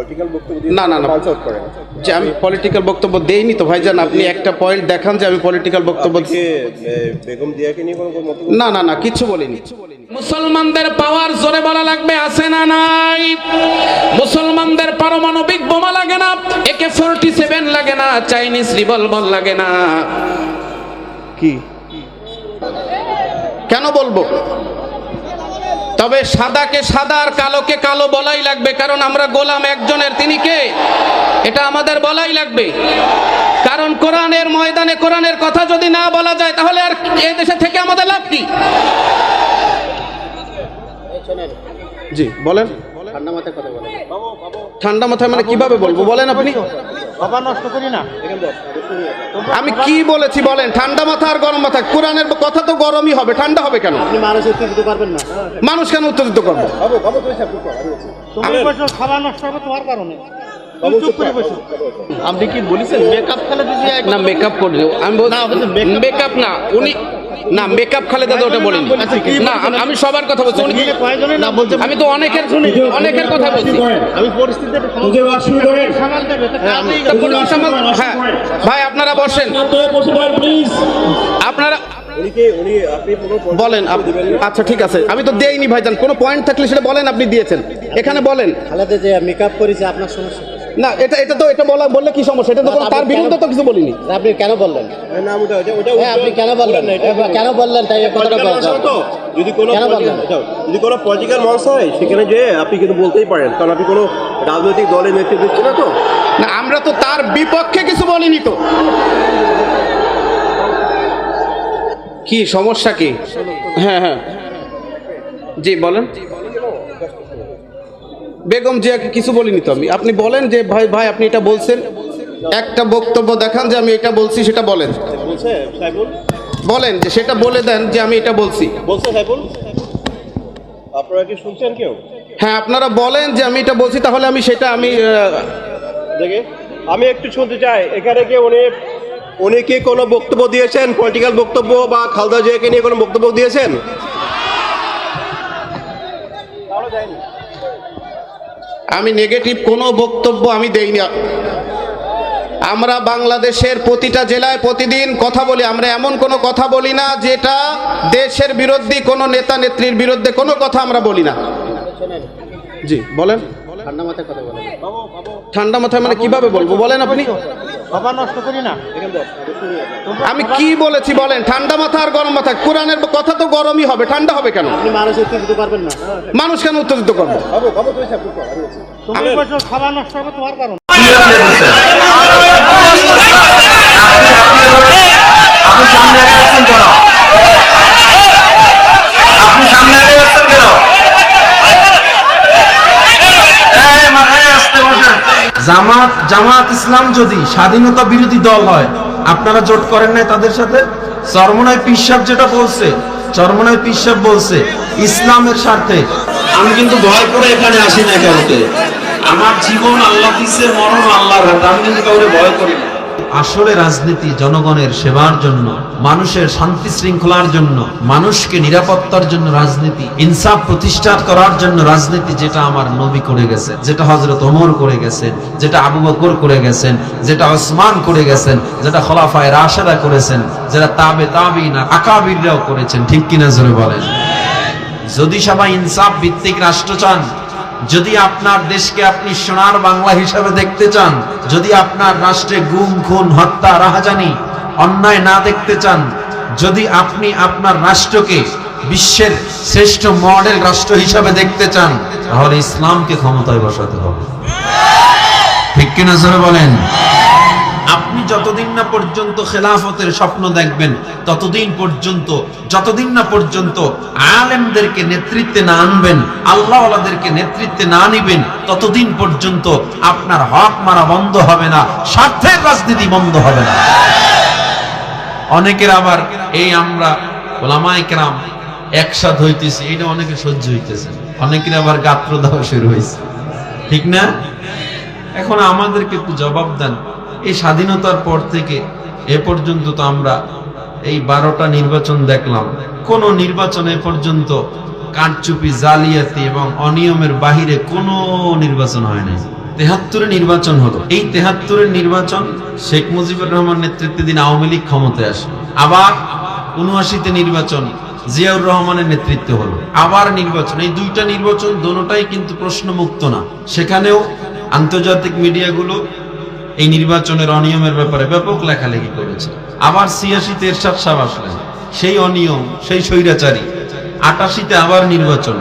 Political বক্তব্য দিয়ে না, না, না। পাঞ্চ আউট করেন যে আমি পলিটিক্যাল বক্তব্য দেইনি তো ভাইজান আপনি একটা পয়েন্ট দেখান যে আমি পলিটিক্যাল বক্তব্য বেগম দিয়াকে নিয়ে কোনো না না না কিচ্ছু বলিনি। মুসলমানদের পাওয়ার জোরে বলা লাগবে আছে না নাই? মুসলমানদের পারমাণবিক বোমা লাগে না একে ফোরটি সেভেন লাগে না চাইনিজ রিভলভার লাগে না। কি? কেন বলব? তবে সাদাকে সাদা আর কালোকে কালো বলাই লাগবে কারণ আমরা গোলাম একজনের। তিনি কে? এটা আমাদের বলাই লাগবে। কারণ কোরআনের ময়দানে কোরআনের কথা যদি না বলা যায় তাহলে আর এ দেশে থেকে আমাদের লাভ কি? জি বলেন। ঠান্ডা মাথায় মানে কীভাবে বলব? বলেন আপনি। আমি কি বলেছি বলেন? ঠান্ডা মাথা আর গরম মাথা। কোরআনের কথা তো গরমই হবে। ঠান্ডা হবে কেন? মানুষ উত্তেজিত পারবেন না। মানুষ কেন উত্তেজিত করব? বাবু বাবু তুমি চাপ করো, আমি বলছি। তুমি বসো খাবার নষ্ট হবে তোমার কারণে। তুমি চুপ করে বসো। আপনি কি বলেছেন? মেকআপ যদি না মেকআপ করে আমি মেকআপ না উনি না মেকআপ খালেদা তো ওটা বলিনি। আচ্ছা, না আমি- সবার কথা বলছি। উনি কয়জনে না বলতে আমি তো অনেকের অনেকের কথা বলছি। আমি পরিস্থিতি সামাল দেবে তো কাজেই তা সামাল- হ্যাঁ ভাই আপনারা বসেন। আপনারা উনি কি? আপনি বলেন? আচ্ছা ঠিক আছে। আমি তো দেইনি ভাইজান। কোনো পয়েন্ট থাকলে সেটা বলেন আপনি দিয়েছেন। এখানে বলেন। খালাদে যে মেকআপ করেছে আপনার সমস্যা না এটা এটা তো এটা বলা বললে কি সমস্যা? এটা তো কোনো- তার বিরুদ্ধে তো কিছু বলিনি। আপনি কেন বললেন? না ওটা ওটা ওটা হ্যাঁ আপনি কেন বললেন? কেন বললেন? তাই কথাটা যদি কোনো বললেন? যদি কোনো পলিটিক্যাল মঞ্চ হয় সেখানে যে আপনি কিন্তু বলতেই পারেন কারণ আপনি কোনো রাজনৈতিক দলের নেতৃত্ব দিচ্ছেন না তো। না আমরা তো তার বিপক্ষে কিছু বলিনি তো। কি সমস্যা কি? হ্যাঁ হ্যাঁ। জি বলেন। বেগম জিয়াকে কিছু বলিনি তো আমি। আপনি বলেন যে ভাই ভাই আপনি এটা বলছেন। একটা বক্তব্য দেখান যে আমি এটা বলছি সেটা বলেন। বলেন যে সেটা বলে দেন যে আমি এটা বলছি। আপনারা কি শুনছেন কেউ? হ্যাঁ আপনারা বলেন যে আমি এটা বলছি তাহলে আমি সেটা আমি দেখে। আমি একটু শুনতে চাই। এখানে কি উনি উনি কি কোনো বক্তব্য দিয়েছেন? পলিটিক্যাল বক্তব্য বা খালদা জিয়াকে নিয়ে কোনো বক্তব্য দিয়েছেন? আমি নেগেটিভ কোনো বক্তব্য আমি দেই না আমরা বাংলাদেশের প্রতিটা জেলায় প্রতিদিন কথা বলি আমরা এমন কোনো কথা বলি না যেটা দেশের বিরোধী কোনো নেতা নেত্রীর বিরুদ্ধে কোনো কথা আমরা বলি না। জি বলেন। ঠান্ডা মাথায় কথা বলেন। ঠান্ডা মাথায় মানে কীভাবে বলব? বলেন আপনি। খাবার নষ্ট করি না। আমি কি বলেছি বলেন? ঠান্ডা মাথা আর গরম মাথা। কোরআনের কথা তো গরমই হবে। ঠান্ডা হবে কেন? মানুষ উত্তেজিত পারবেন না। মানুষ কেন উত্তেজিত করব? খাবার নষ্ট হবে তোমার কারণে আপনি সামনে আগে আসছেন কেন আপনি সামনে আগে আসছেন কেন এই, মাথায় আসতে বসেন। জামাত ইসলাম যদি স্বাধীনতা বিরোধী দল হয়, আপনারা জোট করেন নাই তাদের সাথে? চরমনায় পিসাব যেটা বলছে, চরমনায় পিসাব বলছে, ইসলামের স্বার্থে। আমি কিন্তু ভয় করে এখানে আসি না কাউকে। আমার জীবন আল্লাহ দিচ্ছে মরণ আল্লাহর হাতে। আমি কিন্তু কাউকে ভয় করি না। আসলে রাজনীতি জনগণের সেবার জন্য, মানুষের শান্তি শৃঙ্খলার জন্য, মানুষকে নিরাপত্তার জন্য রাজনীতি, ইনসাফ প্রতিষ্ঠা করার জন্য রাজনীতি যেটা আমার নবী করে গেছে যেটা হজরত ওমর করে গেছেন, যেটা আবু বকর করে গেছেন, যেটা ওসমান করে গেছেন, যেটা খলাফায় রাশেদা করেছেন, যেটা তাবে তাবিনা আকাবিররাও করেছেন, ঠিক কিনা জোরে বলেন? যদি সবাই ইনসাফ ভিত্তিক রাষ্ট্র চান যদি আপনার দেশকে আপনি সোনার বাংলা হিসাবে দেখতে চান, যদি আপনার রাষ্ট্রে গুম, খুন, হত্যা, রাহাজানি, অন্যায় না দেখতে চান, যদি আপনি আপনার রাষ্ট্রকে বিশ্বের শ্রেষ্ঠ মডেল রাষ্ট্র হিসাবে দেখতে চান, তাহলে ইসলামকে ক্ষমতায় বসাতে হবে। ঠিক কিনা বলেন? আপনি যতদিন না পর্যন্ত খেলাফতের স্বপ্ন দেখবেন, ততদিন পর্যন্ত, যতদিন না পর্যন্ত আলেমদেরকে নেতৃত্বে না আনবেন, আল্লাহওয়ালাদেরকে নেতৃত্বে না নিবেন, ততদিন পর্যন্ত আপনার হক মারা বন্ধ হবে না, স্বার্থের রাজনীতি বন্ধ হবে না। অনেকের আবার এই আমরা ওলামায়ে কেরাম একসাথ হইতেছি এটা অনেকে সহ্য হইতেছে অনেকের আবার গাত্র দেওয়া শুরু হয়েছে ঠিক না? এখন আমাদেরকে একটু জবাব দেন। এই স্বাধীনতার পর থেকে এ পর্যন্ত তো আমরা এই বারোটা নির্বাচন দেখলাম। কোন নির্বাচন এ পর্যন্ত কারচুপি, জালিয়াতি এবং অনিয়মের বাহিরে কোনো নির্বাচন হয় নাই। তেহাত্তরে নির্বাচন হলো। এই তেহাত্তরের নির্বাচন শেখ মুজিবুর রহমান নেতৃত্বে দিন আওয়ামী লীগ ক্ষমতায় আসে। আবার উনআশিতে নির্বাচন জিয়াউর রহমানের নেতৃত্বে হলো। আবার নির্বাচন। এই দুইটা নির্বাচন, দোনোটাই কিন্তু প্রশ্নমুক্ত না। সেখানেও আন্তর্জাতিক মিডিয়াগুলো এই নির্বাচনের অনিয়মের ব্যাপারে ব্যাপক লেখালেখি করেছে। আবার ছিয়াশিতে এরশাদ সাহেব আসলেন। সেই অনিয়ম, সেই স্বৈরাচারী, আটাশিতে আবার নির্বাচন।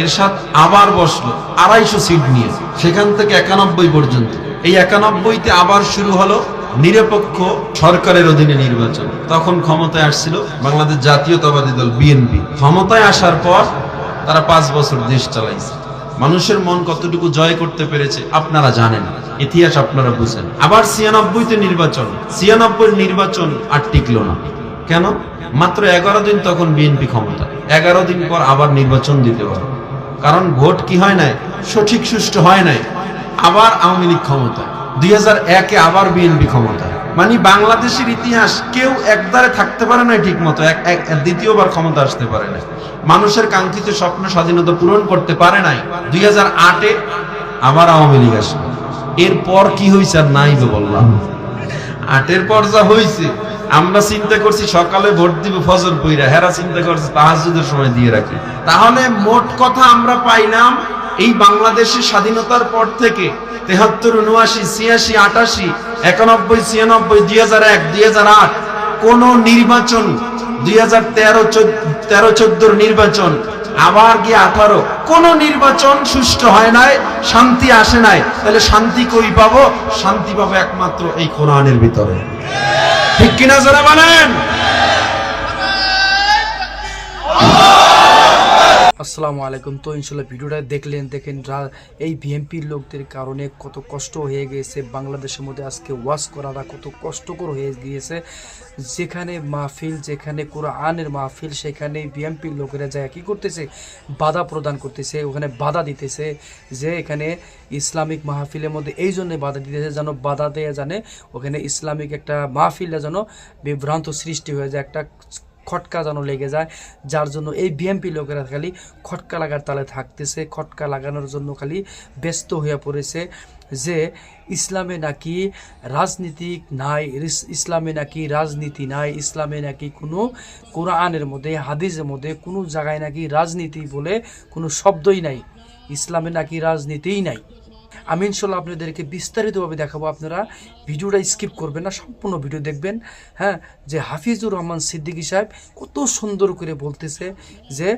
এরশাদ আবার বসল, আড়াইশো সিট নিয়ে। সেখান থেকে একানব্বই পর্যন্ত। এই একানব্বইতে আবার শুরু হলো নিরপেক্ষ সরকারের অধীনে নির্বাচন। তখন ক্ষমতায় আসছিল বাংলাদেশ জাতীয়তাবাদী দল, বিএনপি। ক্ষমতায় আসার পর তারা পাঁচ বছর দেশ চালাইছে। মানুষের মন কতটুকু জয় করতে পেরেছে, আপনারা জানেন। ইতিহাস আপনারা বুঝেন। আবার ছিয়ানব্বইতে নির্বাচন। ছিয়ানব্বই নির্বাচন আর টিকলো না। কেন? মাত্র এগারো দিন তখন বিএনপি ক্ষমতা। এগারো দিন পর আবার নির্বাচন দিতে পারে কারণ ভোট কি হয় নাই? সঠিক সুষ্ঠু হয় নাই। আবার আওয়ামী লীগ ক্ষমতা দুই হাজার একে আবার বিএনপি ক্ষমতায়। মানে বাংলাদেশের ইতিহাস কেউ একদারে থাকতে পারে না ঠিক মতো দ্বিতীয়বার ক্ষমতা আসতে পারে না। মানুষের কাঙ্ক্ষিত স্বপ্ন স্বাধীনতা পূরণ করতে পারে নাই। দুই হাজার আটে আবার আওয়ামী লীগ আসবে এরপর কি হয়েছে আর নাই বললাম। আটের পর যা হয়েছে আমরা চিন্তা করছি সকালে ভোট দিব, ফজর পইরা। হেরা চিন্তা করছে তাহাজুদের সময় দিয়ে রাখি। তাহলে মোট কথা আমরা পাইলাম এই বাংলাদেশের স্বাধীনতার পর থেকে তেহাত্তর, উনআশি, ছিয়াশি, আটাশি, একানব্বই, ছিয়ানব্বই, দুই হাজার এক, দুই হাজার আট, কোন নির্বাচন, দুই হাজার তেরো তেরো, চোদ্দোর নির্বাচন, আবার গিয়ে আঠারো, কোন নির্বাচন সুষ্ঠু হয় নাই, শান্তি আসে নাই, তাহলে শান্তি কই পাবো? শান্তি পাবো একমাত্র এই কোরআনের ভিতরে। ঠিক কিনা যারা বলেন? আসসালামু আলাইকুম। তো ইনশাল্লাহ ভিডিওটা দেখলেন, দেখেন এই বিএনপির লোকদের কারণে কত কষ্ট হয়ে গিয়েছে। বাংলাদেশের মধ্যে আজকে ওয়াশ করাটা কত কষ্টকর হয়ে গিয়েছে। যেখানে মাহফিল, যেখানে কোরআনের মাহফিল, সেখানে বিএনপির লোকেরা যায় কি করতেছে, বাধা প্রদান করতেছে, ওখানে বাধা দিতেছে যে এখানে ইসলামিক মাহফিলের মধ্যে এই জন্য বাধা দিতেছে যেন বাধা দেয়া জানে, ওখানে ইসলামিক একটা মাহফিলটা যেন বিভ্রান্ত সৃষ্টি হয়ে যায়, একটা খটকা যেন লেগে যায়, যার জন্য এই বিএমপি লোকেরা খালি খটকা লাগার তালে থাকতেছে, খটকা লাগানোর জন্য খালি ব্যস্ত হয়ে পড়েছে যে ইসলামে নাকি রাজনীতিক নাই ইসলামে নাকি রাজনীতি নাই, ইসলামে নাকি কোনো কোরআনের মধ্যে, হাদিসের মধ্যে, কোনো জায়গায় নাকি রাজনীতি বলে কোনো শব্দই নাই। ইসলামে নাকি রাজনীতিই নাই। আমি ইনশাল্লাহ আপনাদেরকে বিস্তারিতভাবে দেখাবো। আপনারা ভিডিওটা স্কিপ করবেন না, সম্পূর্ণ ভিডিও দেখবেন। হ্যাঁ যে হাফিজুর রহমান সিদ্দিকী সাহেব কত সুন্দর করে বলতেছে যে,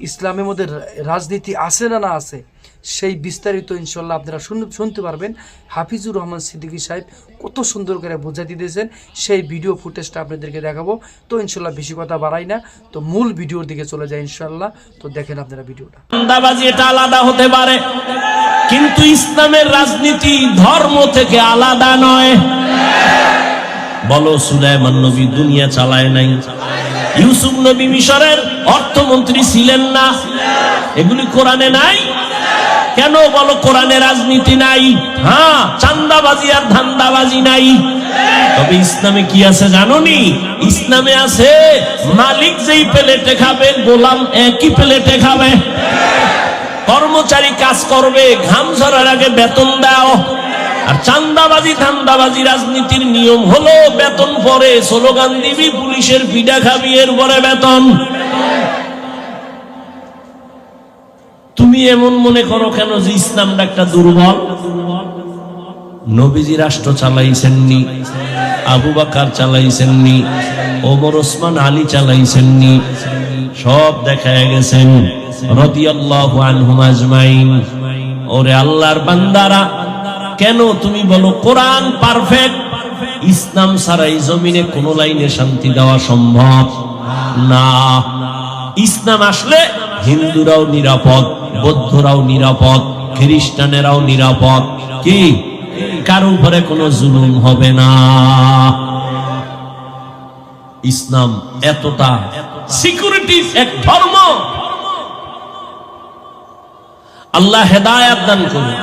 ইসলামের মধ্যে রাজনীতি আছে না না আছে, সেই বিস্তারিত ইনশাল্লাহ আপনারা শুন- শুনতে পারবেন। হাফিজুর রহমান সিদ্দিকী সাহেব কত সুন্দর করে বোঝা দিতেছেন সেই ভিডিও ফুটেজটা আপনাদেরকে দেখাবো। তো ইনশাল্লাহ বেশি কথা বাড়াই না, তো মূল ভিডিওর দিকে চলে যায় ইনশাল্লাহ তো দেখেন আপনারা ভিডিওটা। আলাদা হতে পারে। কিন্তু ইসলামের রাজনীতি ধর্ম থেকে আলাদা নয়। বলো, সুলাইমান নবী দুনিয়া চালায় নাই। ইউসুফ নবী মিশরের অর্থমন্ত্রী ছিলেন না। এগুলি কোরআনে নাই? কেন বলো, কোরআনে রাজনীতি নাই? হ্যাঁ চান্দাবাজি আর ধান্দাবাজি নাই। তবে ইসলামে কি আছে জানোনি ইসলামে আছে মালিক যেই প্লেটে খাবে, গোলাম একই প্লেটে খাবে। কর্মচারী কাজ করবে, ঘাম ঝরার আগে বেতন দাও। আর চান্দাবাজি, ধান্দাবাজি রাজনীতির নিয়ম হলো বেতন পরে স্লোগান দিবি, পুলিশের পিডা খাবি এর পরে বেতন। তুমি এমন মনে করো কেন যে ইসলামটা একটা দুর্বল? নবীজি রাষ্ট্র চালাইছেননি, আবু বাকার চালাইছেননি, ওমর ওসমান আলী চালাইছেননি সব দেখায় গেছেন। রদিয়াল্লাহু আনহুম আজমাইন। ওরে আল্লাহর বান্দারা, কেন তুমি বলো কোরআন পারফেক্ট? ইসলাম ছাড়াই জমিনে কোন লাইনে শান্তি দেওয়া সম্ভব না। ইসলাম আসলে হিন্দুরাও নিরাপদ, বৌদ্ধরাও নিরাপদ, খ্রিস্টানেরাও নিরাপদ। কি? কারও উপরে কোনো জুলুম হবে না। ইসলাম এতটা সিকিউরিটি এক ধর্ম। আল্লাহ হেদায়াত দান করুন।